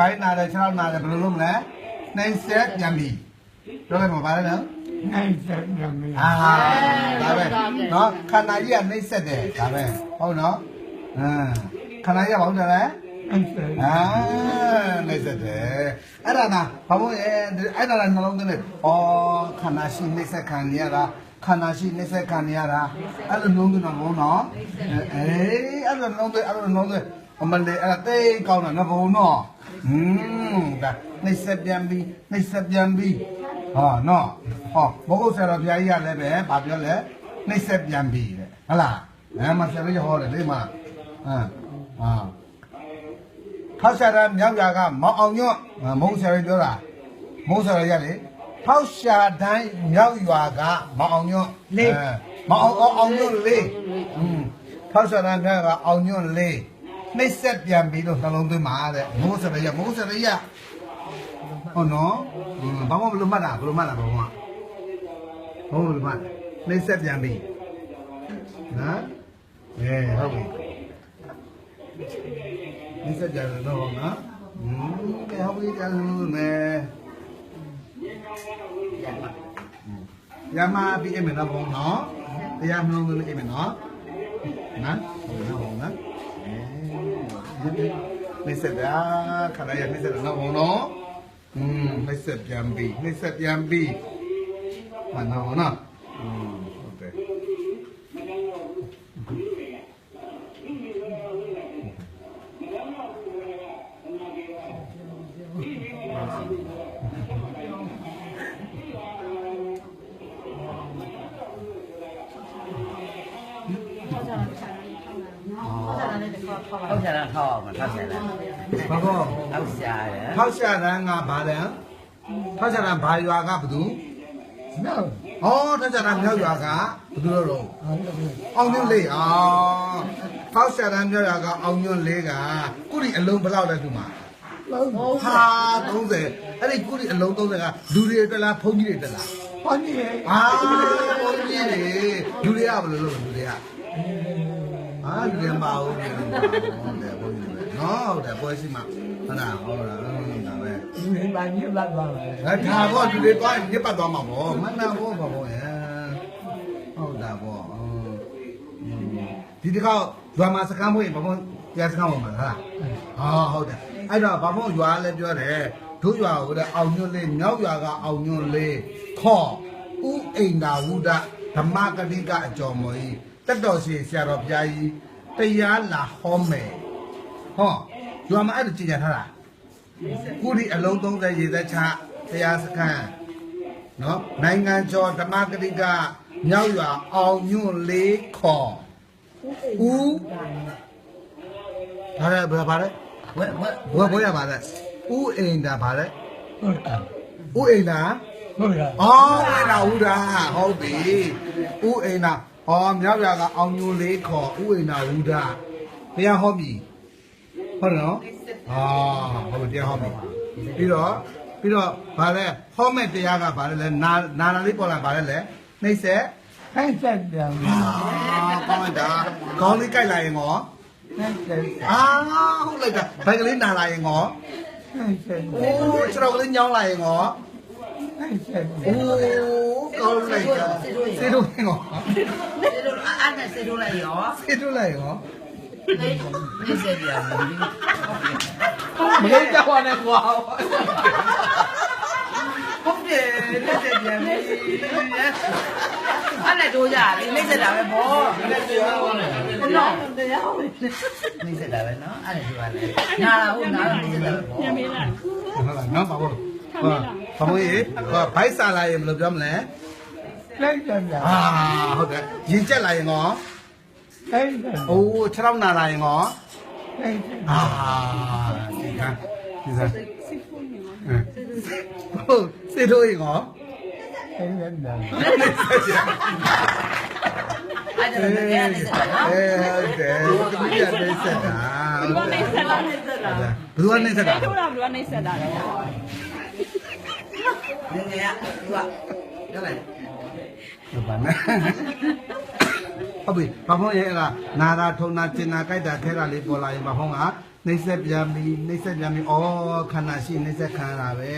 ဘိုင်းနာတယ်ခြေထောက်နာတယ်ဘယ်လိုလုပ်မလဲနှိမ့်ဆက်ပြန်ပြီပြောလိုက်မှာပါလဲနော်နိုင်ဆက်ရမယ်အာဒါပဲနော်ခန္ဓာကြီးကနှိမ့်ဆက်တယ်ဒါပဲဟုတ်နော်အင်းခန္ဓာကြီးကဘာလို့လဲနိုင်ဆက်အာနေစတဲ့အဲ့ဒါနာဘာမို့အဲအဲ့ဒါလည်းနှလုံးသွင်းတယ်။အော်ခန္ဓာရှိနေစက်ခံရတာခန္ဓာရှိနေစက်ခံရတာအဲ့လိုနှလုံးသွင်းတော့ဘုံနော်။အေးအဲ့လိုနှလုံးသွင်းအဲ့လိုနှလုံးသွင်းအမလေးအဲ့ဒါတိတ်ကောင်းတာနော်ဘုံနော်။ ဟွန်းဒါနေစက်ပြန်ပြီးနေစက်ပြန်ပြီးဟာနော်ဟောဘုဂုတ်ဆရာတော်ဘုရားကြီးကလည်းပဲဗာပြောလဲနေစက်ပြန်ပြီးတဲ့ဟုတ်လားအဲမဆရာကြီးဟောတယ်လေမဟမ်ဟာဖောက်ရှာတာမြောက်ရာကမောင်အောင်ညွတ်မုံဆရာကြီးပြောတာမုံဆရာကြီးကလေဖောက်ရှာတိုင်းမြောက်ရွာကမောင်အောင်ညွတ်အဲမောင်အောင်အောင်ညွတ်လေးอืมဖောက်ရှာတိုင်းမြောက်ရွာကအောင်ညွတ်လေး နှိမ့်ဆက်ပြန်ပြီးတော့နှလုံးသွင်းပါတဲ့မုံဆရာကြီးမုံဆရာကြီးဟုတ်နော်อืมဘာမှမလို့မှတ်တာဘယ်လိုမှတ်တာဘာမှဘုံဘယ်လိုမှတ်နှိမ့်ဆက်ပြန်ပြီးနော်အဲဟုတ်ပြီ နိစ္စကြတယ်တော့နော်อืมကဲဟုတ်ပြီကြလို့မယ်ရမပြီးအမေနော်ဘုံနော်တရားမလုံးလို့အမေနော်နော်ဟုတ်နော်ဘုံနော်အဲ နိစ္စကြခဏရနိစ္စနော်ဘုံနော်อืมနိစ္စပြန်ပြီးနိစ္စပြန်ပြီးမနော်နော်อืม ထောက်ချတာထောက်အောင်မထောက်ချတာဘာကောထောက်ရှာတယ်ထောက်ရှာတန်းကဘာလဲထောက်ရှာတန်းဘာရွာကဘသူနော်ဩထောက်ရှာတန်းမြောက်ရွာကဘသူလို့တော့ဟုတ်တယ်အောင်ညွန့်လေးအော်ထောက်ရှာတန်းမြောက်ရွာကအောင်ညွန့်လေးကကုရီအလုံးဘယ်လောက်လဲသူမှာလုံးဟာ30အဲ့ဒီကုရီအလုံး30ကလူတွေတက်လားဖုန်းကြီးတွေတက်လားဟောနေအာဖုန်းကြီးတွေလူတွေကဘယ်လိုလုပ်လဲလူတွေက အာလူတွေမပါဘူးဟုတ်တယ်ဖုန်းကြီးတွေနော်ဟုတ်တယ်ပွဲစီမှာဟုတ်လားဟုတ်လားဟုတ်တာပဲဒီနေ့ပါညစ်ပါသွားပါလေငါဒါပေါ့ဒီလေးသွားရင်ညစ်ပတ်သွားမှာပေါ့မနာပေါ့ပေါ့ပေါ့ဟဲ့ဟုတ်တာပေါ့ဒီတစ်ခေါက်ရွာမှာစကမ်းဖို့ရင်ဘာမို့တရားစကမ်းပေါ်မှာလားဟာဟုတ်တယ်အဲ့တော့ဘာမို့ရွာလည်းပြောတယ်တို့ရွာကိုလည်းအောင်ညွန့်လေးမြောက်ရွာကအောင်ညွန့်လေးခေါ်ဥအိန္ဒာဝုဒဓမ္မကတိကအကျော်မော်ကြီးတက်တော်ရှိဆရာတော်ဘုရားကြီး တရားလာဟောမယ်ဟောရွာမှာအဲ့ဒါကြည်ကြထားတာကုရီအလုံး30ရေသက်ချတရားစခန်းနော်နိုင်ငံကျော်ဓမ္မဂတိကမြောက်ရွာအောင်ညွန့်လေးခေါ်ဦးဒါလည်းဘာလဲဝက်ဝက်ဘွယ်ဘွယ်ရပါလဲဦးအိမ်တာဘာလဲဟုတ်တယ်ဦးအိမ်တာဟုတ်တယ်အော်အိမ်တာဦးတာဟုတ်ပြီဦးအိမ်တာ ဟောမြောက်ရွာကအောင်ညွန့်လေးခေါ်ဦးအိမ်တာဦးတာတရားဟောပြီဟုတ်တယ်နော်အာဟုတ်ပြီတရားဟောပြီပြီးတော့ပြီးတော့ဗာလဲဟောမဲ့တရားကဗာလဲလဲနာနာနာလေးပေါ်လာဗာလဲလဲနှိမ့်ဆက်နိုင်ဆက်ပြန်ပြီအာကောင်းလိုက်တာခေါင်းလေးကြိုက်လာရင်ငေါနိုင်ဆက်အာဟုတ်လိုက်တာဘိုက်ကလေးနာလာရင်ငေါနိုင်ဆက်အိုးခြေတော်ကလေးညောင်းလာရင်ငေါ နိုင်ဆက်အိုးကောင်းလိုက်တာစေတို့ငေါစေတို့အားနဲ့စေတို့လိုက်ရောစေတို့လိုက်ငေါနေစေပြန်ပြီမလေးကြောက်နဲ့ကွာဟုတ်တယ်နေစေပြန်ပြီအဲ့နဲ့တို့ကြလေနေစေတာပဲဗောနေစေတာပဲနော်နေစေတာပဲနော်အဲ့နဲ့တို့ကလေနာလာဟုတ်နာလာနေစေတာပဲဗောဟုတ်လားနော်ပါဘော ဟာဘာမို့ရေဟောဘိုက်စာလာရင်ဘယ်လိုပြောမလဲနိုင်ဆက်ပြန်အာဟုတ်တယ်ရင်ကျက်လာရင်ငေါနိုင်ဆက်အိုးခြေတော်နာလာရင်ငေါနိုင်ဆက်အာဒီကဒီစားဟုတ်စေတို့ရေကောနိုင်ဆက်ပြန်အဲ့ဒါလည်းတရားနေစေတာနော်အဲဟုတ်တယ်တမီးရနေဆက်တာဘယ်ကနေဆက်လာနေဆက်လာဘယ်သူကနေဆက်တာထိုးတာဘယ်ကနေဆက်လာလဲ ငငယ်ကသူကရလိုက်ဟုတ်ပါနဲ့ဟုတ်ပြီဘာဖုံးရဲ့အဲ့ဒါနာတာထုံနာကျင်နာကြိုက်တာခဲတာလေးပေါ်လာရင်ဘာဖုံးကနှိမ့်ဆက်ပြန်ပြီနှိမ့်ဆက်ပြန်ပြီဩခန္ဓာရှိနှိမ့်ဆက်ခံရတာပဲ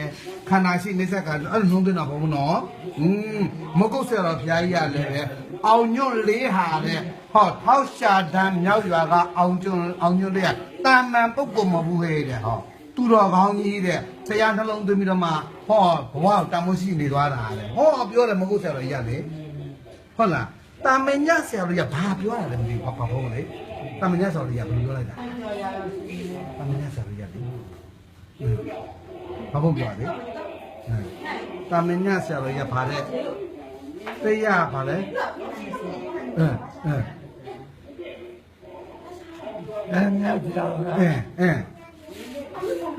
ခန္ဓာရှိနှိမ့်ဆက်ခံအဲ့လိုလုံးတင်တာဘုံနော်อืมမကုတ်ဆရာတော်ဘုရားကြီးရလည်းပဲအောင်ညွန့်လေးဟာတဲ့ဟောထောက်ရှာတန်းမြောက်ရွာကအောင်ကျွန်းအောင်ညွန့်လေးကတာမန်ပုဂ္ဂိုလ်မဟုတ်ဘူးဟဲ့တဲ့ဟော သူတော်ကောင်းကြီးတဲ့တရားနှလုံးသွင်းပြီးတော့မှဟောဘဝတန်မိုးရှိနေသွားတာလေဟောပြောတယ်မကုတ်ဆရာတော်ကြီးရလေဟုတ်လားတာမညဆရာတော်ကြီးကဘာပြောတာလဲမသိဘူးဘာဘာဟုတ်လဲတာမညဆရာတော်ကြီးကဘယ်လိုပြောလိုက်တာအမင်းနဲ့ဆရာကြီးရတယ်။ဘာဖို့ပြောလဲ။တာမင်းနဲ့ဆရာကြီးကဘာလဲ။တရားဘာလဲ။အဲအဲအဲငါကြောက်အဲအဲအာတန်ကြီးရအမေတရားပြအောင်မရပဲဟဲ့ကြံကဲကောင်းပြီတရားပြပြီးလို့ရှိလို့အပြစ်မကျေအော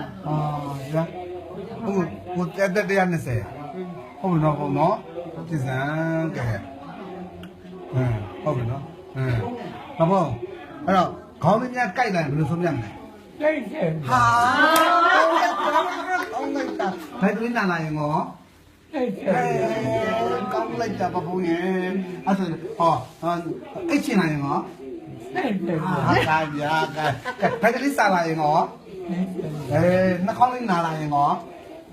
င့်မလို့ကဲအခုလည်းပဲကဲကြည့်လိုက်ကဲကဲအခုပဲကဲဇန်အာဇန်ဟုတ်ကိုတက်တက်120ဟုတ်ပြီနော်ဟုတ်နော်ကြည်ဇန်ကဲဟမ်ဟုတ်ပြီနော်ဟမ်ဘာပေါ့အဲ့တော့ခေါင်းလေးများကြိုက်လိုက်ဘယ်လိုဆုံးပြမလဲသိတယ်ဟာကောင်းလိုက်တာဘယ်တွင်းနာလာရင်ကောသိတဟဲယ်ကောင်းလိုက်တာပပုံရဲ့အဲ့ဆိုဟောအိတ်ချင်လာရင်ကောသိတယ်ဟာကာဗျာကဲဘယ်ကလေးစားလာရင်ကော အဲနှာခေါင်းလေးနာလာရင်ကော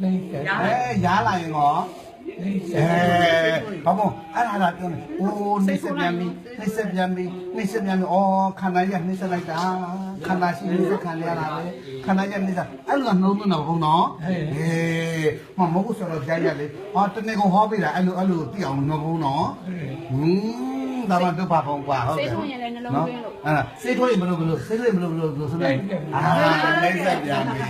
သိတယ်အဲရားလာရင်ကောသိတအဲယ်ဘာမို့အဲ့ဒါလာပြောနေအိုးနှိမ့်ဆက်ပြန်ပြီနှိမ့်ဆက်ပြန်ပြီနှိမ့်ဆက်ပြန်ပြီအော်ခန္ဓာကြီးကနှိမ့်ဆက်လိုက်တာခန္ဓာရှိနှိမ့်ဆက်ခံရတာပဲခန္ဓာကြီးနှိမ့်ဆက်အဲ့လိုကနှုံးသွင်းတာဘုံနော်ဟေးမမဟုတ်ဆိုတော့ကြားရလေဟာတနေ့ကဟောပေးတာအဲ့လိုအဲ့လိုသိအောင်မဟုတ်နော်ဟင်း ဒါမှတော့ပါပေါ့ကွာဟုတ်တယ်အဲ့စေးထွေးမလို့မလို့စေးထွေးမလို့မလို့လို့ဆိုလိုက်အာနှိမ့်ဆက်ပြန်ပြီဟ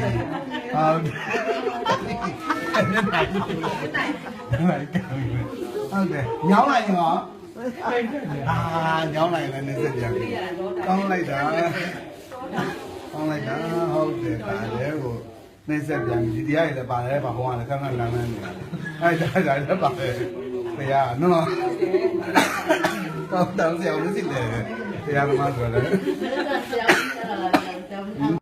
ုတ်တယ်ညောင်းလိုက်ရင်ရောသိတယ်အာညောင်းလိုက်လည်းနေစက်ပြန်ပြီကောင်းလိုက်တာကောင်းလိုက်တာဟုတ်တယ်ဒါလည်းကိုနေစက်ပြန်ပြီဒီတရားရည်လည်းပါတယ်ဘာဘုံကလည်းခဏခဏလမ်းလမ်းနေတာအဲဒါဒါလည်းပါတယ်တရားနော် ကောင်းတောင်းစရာမရှိတယ်တရားသမားဆိုလည်း